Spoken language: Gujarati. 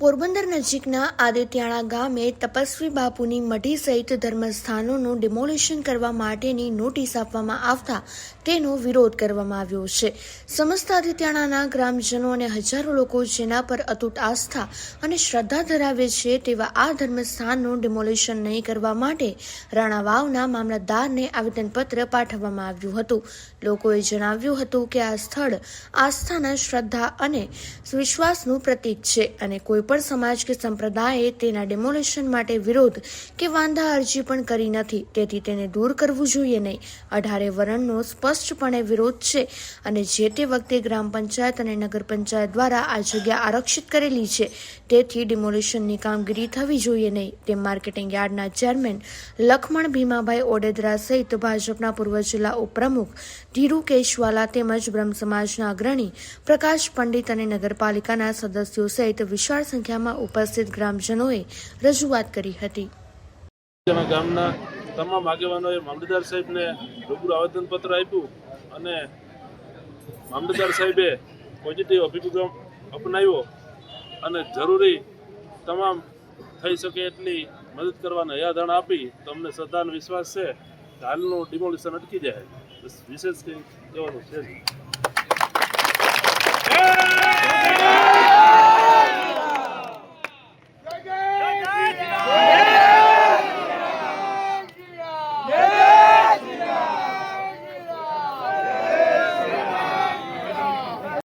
પોરબંદર નજીકના આદિત્યાણા ગામે તપસ્વી બાપુની મઢી સહિત ધર્મસ્થાનોનું ડિમોલિશન કરવા માટેની નોટિસ આપવામાં આવતા તેનો વિરોધ કરવામાં આવ્યો છે. સમસ્ત આદિત્યાણાના ગ્રામજનો અને હજારો લોકો જેના પર અતૂટ આસ્થા અને શ્રદ્ધા ધરાવે છે તેવા આ ધર્મસ્થાનનું ડિમોલિશન નહીં કરવા માટે રાણા વાવના મામલતદારને આવેદનપત્ર પાઠવવામાં આવ્યું હતું. લોકોએ જણાવ્યું હતું કે આ સ્થળ આસ્થાના શ્રદ્ધા અને વિશ્વાસનું પ્રતીક છે અને કોઈ પણ સમાજ કે સંપ્રદાયે તેના ડેમોલેશન માટે વિરોધ કે વાંધા અરજી પણ કરી નથી. તેથી તેને દૂર કરવું જોઈએ નહીં. અઢારે વરણનો સ્પષ્ટપણે વિરોધ છે અને જે તે વખતે ગ્રામ પંચાયત અને નગર પંચાયત દ્વારા આ જગ્યા આરક્ષિત કરેલી છે, તેથી ડિમોલિશનની કામગીરી થવી જોઈએ નહીં. તેમ માર્કેટિંગ યાર્ડના ચેરમેન લખમણ ભીમાભાઈ ઓડેદરા સહિત ભાજપના પૂર્વ જિલ્લા ઉપપ્રમુખ ધીરુ કેશવાલા તેમજ બ્રહ્મ સમાજના અગ્રણી પ્રકાશ પંડિત અને નગરપાલિકાના સદસ્યો સહિત વિશાળ સંખ્યામાં ઉપસ્થિત ગ્રામજનોએ રજૂઆત કરી હતી ગામના તમામ આગેવાનોએ મામલતદાર સાહેબને રૂબરૂ આવેદનપત્ર આપ્યું અને મામલતદાર સાહેબે પોઝિટિવ અભિગમ અપનાવ્યો અને જરૂરી તમામ થઈ શકે એટલી મદદ કરવાના યાદણ આપી તમને સદાન વિશ્વાસ છે હાલનું ડિમોલિશન અટકી જાય વિશેષ કંઈ કહેવાનું છે. Yeah.